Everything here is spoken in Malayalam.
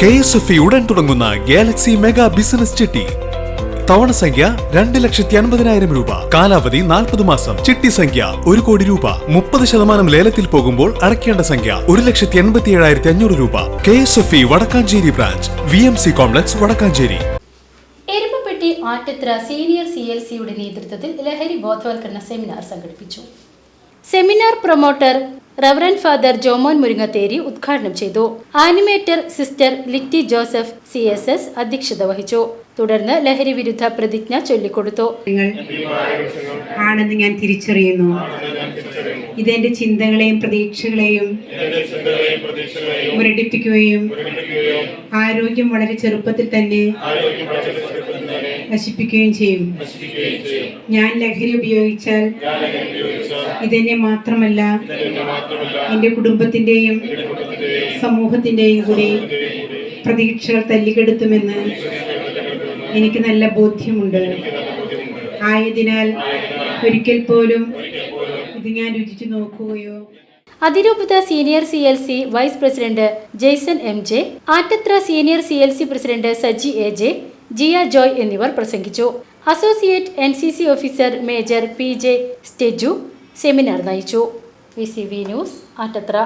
കെ എസ് എഫ് ഇ ഉടൻ തുടങ്ങുന്ന ഗാലക്സി മെഗാ ബിസിനസ് ചിട്ടി. തവണ സംഖ്യ രണ്ട് ലക്ഷത്തി അൻപതിനായിരം രൂപ. കാലാവധി നാൽപ്പത് മാസം. ചിട്ടി സംഖ്യ ഒരു കോടി രൂപ. മുപ്പത് ശതമാനം ലേലത്തിൽ പോകുമ്പോൾ അടയ്ക്കേണ്ട സംഖ്യ ഒരു ലക്ഷത്തി എൺപത്തി ഏഴായിരത്തി അഞ്ഞൂറ് രൂപ. K S F E Vadakkanchery branch. V M C complex Vadakkanchery. Erumapetty Attathra senior C L സിയുടെ നേതൃത്വത്തിൽ ലഹരി ബോധവൽക്കരണ സെമിനാർ സംഘടിപ്പിച്ചു. Seminar promoter reverend father Jomon Muringatheri ഉദ്ഘാടനം ചെയ്തു. Animator sister Litty Joseph C S S അധ്യക്ഷത വഹിച്ചു. തുടർന്ന് ലഹരി വിരുദ്ധ പ്രതിജ്ഞ ചൊല്ലിക്കൊടുത്തു. ആണെന്ന് ഞാൻ തിരിച്ചറിയുന്നു. ഇതെന്റെ ചിന്തകളെയും പ്രതീക്ഷകളെയും മുരടിപ്പിക്കുകയും ആരോഗ്യം വളരെ ചെറുപ്പത്തിൽ തന്നെ നശിപ്പിക്കുകയും ചെയ്യും. ഞാൻ ലഹരി ഉപയോഗിച്ചാൽ ഇതെന്നെ മാത്രമല്ല എന്റെ കുടുംബത്തിന്റെയും സമൂഹത്തിന്റെയും കൂടി പ്രതീക്ഷകൾ തല്ലിക്കെടുത്തുമെന്ന് എനിക്ക് നല്ല ബോധ്യമുണ്ട്. ആയതിനാൽ ഒരിക്കൽ പോലും ഇത് ഞാൻ രുചിച്ചു നോക്കുകയോ അതിരൂപത senior C L C vice president Jaison M J Attathra senior C L C president Saji A J Jiya Joy എന്നിവർ പ്രസംഗിച്ചു. Associate N C C officer major P J Steju seminar നയിച്ചു. V C V news Attathra.